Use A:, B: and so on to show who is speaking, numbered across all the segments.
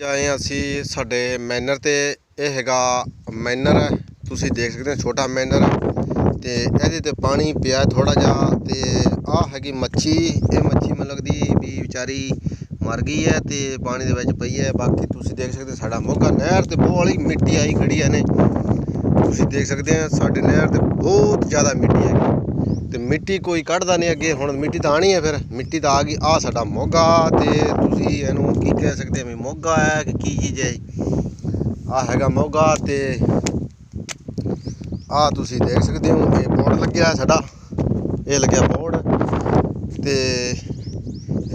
A: ਆਏ ਅਸੀਂ ਸਾਡੇ ਮੈਨਰ ਤੇ, ਇਹ ਹੈਗਾ ਮੈਨਰ ਹੈ, ਤੁਸੀਂ ਦੇਖ ਸਕਦੇ ਹੋ ਛੋਟਾ ਮੈਨਰ ਹੈ ਤੇ ਇਹਦੇ ਤੇ ਪਾਣੀ ਪਿਆ ਥੋੜਾ ਜਿਹਾ ਤੇ ਆਹ ਹੈਗੀ ਮੱਛੀ, ਇਹ ਮੱਛੀ ਮੈਨੂੰ ਲੱਗਦੀ ਵੀ ਵਿਚਾਰੀ ਮਰ ਗਈ ਹੈ ਤੇ ਪਾਣੀ ਦੇ ਵਿੱਚ ਪਈ ਹੈ, ਬਾਕੀ ਤੁਸੀਂ ਦੇਖ ਸਕਦੇ ਸਾਡਾ ਮੋਗਾ ਨਹਿਰ ਤੇ ਬਹੁਤ ਵਾਲੀ ਮਿੱਟੀ ਆਈ ਖੜੀ ਹੈ ਨੇ ਤੁਸੀਂ ਦੇਖ ਸਕਦੇ ਹੋ ਸਾਡੇ ਨਹਿਰ ਤੇ ਬਹੁਤ ਜ਼ਿਆਦਾ ਮਿੱਟੀ ਹੈ ਤੇ ਮਿੱਟੀ ਕੋਈ ਕੱਢਦਾ ਨਹੀਂ ਅੱਗੇ, ਹੁਣ ਮਿੱਟੀ ਤਾਂ ਆਣੀ ਹੈ ਫਿਰ। ਮਿੱਟੀ ਤਾਂ ਆ ਗਈ। ਆ ਸਾਡਾ ਮੋਗਾ ਤੇ ਤੁਸੀਂ ਇਹਨੂੰ ਕੀ ਕਹਿ ਸਕਦੇ ਹੋ ਵੀ ਮੋਗਾ ਹੈ ਕਿ ਕੀ ਚੀਜ਼ ਹੈ? ਆ ਹੈਗਾ ਮੋਗਾ ਤੇ ਆ ਤੁਸੀਂ ਦੇਖ ਸਕਦੇ ਹੋ, ਇਹ ਬੋਰਡ ਲੱਗਿਆ ਸਾਡਾ। ਇਹ ਲੱਗਿਆ ਬੋਰਡ ਤੇ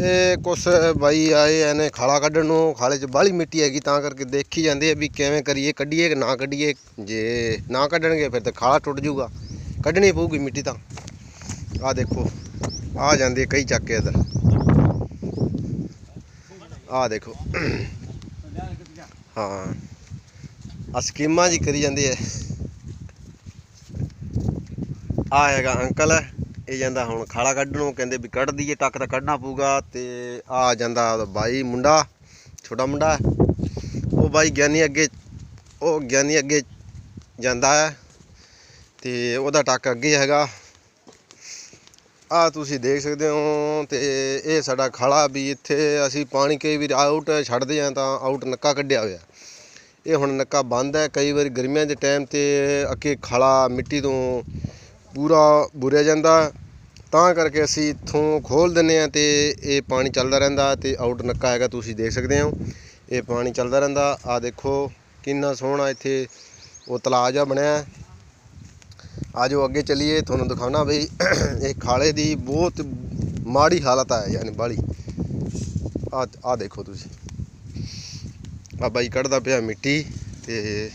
A: ਇਹ ਕੁਛ ਬਾਈ ਆਏ ਇਹਨੇ ਖਾਲਾ ਕੱਢਣ ਨੂੰ, ਖਾਲੇ 'ਚ ਬਾਹਲੀ ਮਿੱਟੀ ਹੈਗੀ, ਤਾਂ ਕਰਕੇ ਦੇਖੀ ਜਾਂਦੇ ਆ ਵੀ ਕਿਵੇਂ ਕਰੀਏ, ਕੱਢੀਏ ਕਿ ਨਾ ਕੱਢੀਏ। ਜੇ ਨਾ ਕੱਢਣਗੇ ਫਿਰ ਤਾਂ ਖਾਲਾ ਟੁੱਟ ਜਾਊਗਾ। ਕੱਢਣੀ ਪਊਗੀ ਮਿੱਟੀ ਤਾਂ। ਆ ਦੇਖੋ, ਆ ਜਾਂਦੇ ਕਈ ਚੱਕ ਕੇ ਇਧਰ। ਆ ਦੇਖੋ। ਹਾਂ। ਆ ਸਕੀਮਾਂ ਜੀ ਕਰੀ ਜਾਂਦੀ ਹੈ। ਆ ਹੈਗਾ ਅੰਕਲ, ਇਹ ਜਾਂਦਾ ਹੁਣ ਖਾਲਾ ਕੱਢਣ ਨੂੰ ਕਹਿੰਦੇ ਵੀ ਕੱਢ ਦਈਏ ਟੱਕ ਤਾਂ ਕੱਢਣਾ ਪਊਗਾ ਤੇ ਆ ਜਾਂਦਾ ਉਹਦਾ ਬਾਈ ਮੁੰਡਾ, ਛੋਟਾ ਮੁੰਡਾ। ਉਹ ਬਾਈ ਗਿਆਨੀ ਅੱਗੇ, ਉਹ ਗਿਆਨੀ ਅੱਗੇ ਜਾਂਦਾ ਹੈ ਤੇ ਉਹਦਾ ਟੱਕ ਅੱਗੇ ਹੈਗਾ। ਆ ਤੁਸੀਂ ਦੇਖ ਸਕਦੇ ਹੋ ਤੇ ਇਹ ਸਾਡਾ ਖਾਲਾ ਵੀ ਇੱਥੇ ਅਸੀਂ ਪਾਣੀ ਕਈ ਵਾਰ ਆਊਟ ਛੱਡਦੇ ਆ ਤਾਂ ਆਊਟ ਨੱਕਾ ਕੱਢਿਆ ਹੋਇਆ। ਇਹ ਹੁਣ ਨੱਕਾ ਬੰਦ ਹੈ, ਕਈ ਵਾਰੀ ਗਰਮੀਆਂ ਦੇ ਟਾਈਮ ਤੇ ਅੱਗੇ ਖਾਲਾ ਮਿੱਟੀ ਤੋਂ ਪੂਰਾ ਬੁਰਿਆ ਜਾਂਦਾ। ਤਾਂ ਕਰਕੇ ਅਸੀਂ ਇੱਥੋਂ ਖੋਲ ਦਿੰਨੇ ਆ ਤੇ ਇਹ ਪਾਣੀ ਚੱਲਦਾ ਰਹਿੰਦਾ ਤੇ ਆਊਟ ਨੱਕਾ ਹੈਗਾ ਤੁਸੀਂ ਦੇਖ ਸਕਦੇ ਹੋ। ਇਹ ਪਾਣੀ ਚੱਲਦਾ ਰਹਿੰਦਾ। ਆ ਦੇਖੋ ਕਿੰਨਾ ਸੋਹਣਾ ਇੱਥੇ ਉਹ ਤਲਾਅ ਜਿਹਾ ਬਣਿਆ। ਆਜੋ ਅੱਗੇ ਚੱਲੀਏ, ਤੁਹਾਨੂੰ ਦਿਖਾਉਣਾ ਬਈ ਇਹ ਖਾਲੇ ਦੀ ਬਹੁਤ ਮਾੜੀ ਹਾਲਤ ਹੈ ਯਾਨੀ ਬਾਲੀ। ਆ ਆ ਦੇਖੋ ਤੁਸੀਂ। ਆ ਬਾਈ ਕੱਢਦਾ ਪਿਆ ਮਿੱਟੀ ਤੇ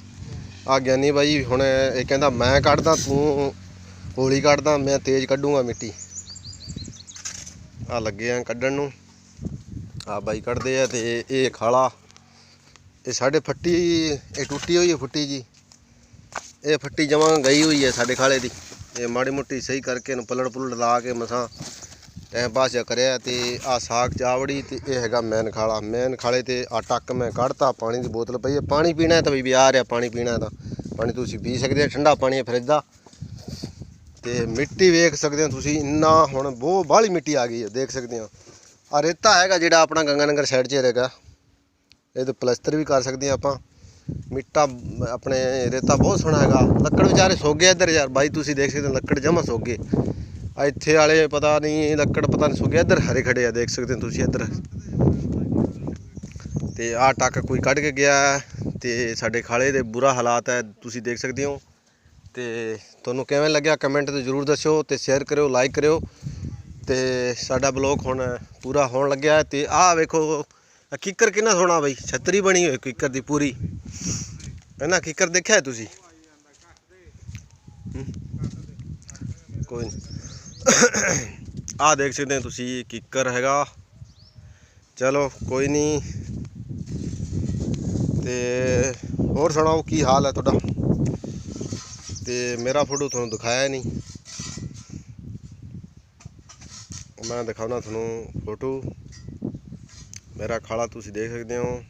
A: ਆ ਗਿਆਨੀ ਬਾਈ ਹੁਣ ਇਹ ਕਹਿੰਦਾ, ਮੈਂ ਕੱਢਦਾ, ਤੂੰ ਹੌਲੀ ਕੱਢਦਾ, ਮੈਂ ਤੇਜ਼ ਕੱਢੂੰਗਾ ਮਿੱਟੀ। ਆ ਲੱਗੇ ਆ ਕੱਢਣ ਨੂੰ। ਆ ਬਾਈ ਕੱਢਦੇ ਆ ਤੇ ਇਹ ਖਾਲਾ, ਇਹ ਸਾਡੇ ਫੱਟੀ, ਇਹ ਟੁੱਟੀ ਹੋਈ ਹੈ ਫੁੱਟੀ ਜੀ। ਇਹ ਫੱਟੀ ਜਮਾਂ ਗਈ ਹੋਈ ਹੈ ਸਾਡੇ ਖਾਲੇ ਦੀ। ਇਹ ਮਾੜੀ ਮੋਟੀ ਸਹੀ ਕਰਕੇ ਇਹਨੂੰ ਪਲੜ ਪੁਲੜ ਲਾ ਕੇ ਮਸਾਂ ਟਾਈਮ ਪਾਸ ਜਿਹਾ ਕਰਿਆ ਤੇ ਆ ਸਾਗ ਚਾਵੜੀ ਤੇ ਇਹ ਹੈਗਾ ਮੈਨ ਖਾਲਾ। ਮੈਨ ਖਾਲੇ ਤੇ ਆ ਟੱਕ ਮੈਂ ਕੱਢਤਾ, ਪਾਣੀ ਦੀ ਬੋਤਲ ਪਈ ਹੈ। ਪਾਣੀ ਪੀਣਾ ਤਾਂ ਵੀ ਆ ਰਿਹਾ ਪਾਣੀ ਪੀਣਾ ਤਾਂ ਪਾਣੀ ਤੁਸੀਂ ਪੀ ਸਕਦੇ ਹੋ, ਠੰਡਾ ਪਾਣੀ ਹੈ ਫਰਿੱਜ ਦਾ। ਤੇ ਮਿੱਟੀ ਵੇਖ ਸਕਦੇ ਹੋ ਤੁਸੀਂ, ਇੰਨਾ ਹੁਣ ਬਹੁਤ ਬਾਹਲੀ ਮਿੱਟੀ ਆ ਗਈ ਹੈ, ਦੇਖ ਸਕਦੇ ਹੋ। ਆ ਰੇਤਾ ਹੈਗਾ ਜਿਹੜਾ ਆਪਣਾ ਗੰਗਾ ਨਗਰ ਸਾਈਡ 'ਚ ਹੈਗਾ ਇਹ ਤੇ ਪਲਸਤਰ ਵੀ ਕਰ ਸਕਦੇ ਹਾਂ ਆਪਾਂ। ਮਿੱਟਾ, ਆਪਣੇ ਰੇਤਾ ਬਹੁਤ ਸੋਹਣਾ ਹੈਗਾ। ਲੱਕੜ ਵਿਚਾਰੇ ਸੋਗੇ ਇੱਧਰ ਯਾਰ। ਬਾਈ, ਤੁਸੀਂ ਦੇਖ ਸਕਦੇ ਹੋ, ਲੱਕੜ ਜਮਾ ਸੋਗੇ ਆ ਇੱਥੇ ਵਾਲੇ ਪਤਾ ਨਹੀਂ ਲੱਕੜ ਪਤਾ ਨਹੀਂ ਸੋਗੇ ਇੱਧਰ ਹਰੇ ਖੜੇ ਆ, ਦੇਖ ਸਕਦੇ ਹੋ ਤੁਸੀਂ ਇੱਧਰ। ਤੇ ਆ ਟੱਕ ਕੋਈ ਕੱਢ ਕੇ ਗਿਆ ਹੈ ਤੇ ਸਾਡੇ ਖਾਲੇ ਦੇ ਬੁਰਾ ਹਾਲਾਤ ਹੈ, ਤੁਸੀਂ ਦੇਖ ਸਕਦੇ ਹੋ। ਤੇ ਤੁਹਾਨੂੰ ਕਿਵੇਂ ਲੱਗਿਆ ਕਮੈਂਟ ਤੇ ਜਰੂਰ ਦੱਸਿਓ ਤੇ ਸ਼ੇਅਰ ਕਰਿਓ ਲਾਈਕ ਕਰਿਓ। ਤੇ ਸਾਡਾ ਬਲੌਗ ਹੁਣ ਪੂਰਾ ਹੋਣ ਲੱਗਿਆ ਹੈ ਤੇ ਆਹ ਵੇਖੋ, ਆਹ ਕਿੱਕਰ ਕਿੰਨਾ ਸੋਹਣਾ ਬਈ। ਛਤਰੀ ਬਣੀ ਹੋਈ ਕਿੱਕਰ ਦੀ ਪੂਰੀ। ਹੈ ਨਾ ਦੇਖਿਆ ਤੁਸੀਂ? ਹਮ? ਕੋਈ ਆ ਦੇਖ ਸਕਦੇ ਹੋ ਤੁਸੀਂ ਕਿੱਕਰ ਹੈਗਾ। ਚਲੋ, ਕੋਈ ਨਹੀਂ ਤੇ ਹੋਰ ਸੁਣਾਓ, ਕੀ ਹਾਲ ਹੈ ਤੁਹਾਡਾ? ਤੇ ਮੇਰਾ ਫੋਟੋ ਤੁਹਾਨੂੰ ਦਿਖਾਇਆ ਨਹੀਂ ਮੈਂ ਦਿਖਾਉਣਾ ਤੁਹਾਨੂੰ ਫੋਟੋ। ਮੇਰਾ ਖਾਲਾ ਤੁਸੀਂ ਦੇਖ ਸਕਦੇ ਹੋ।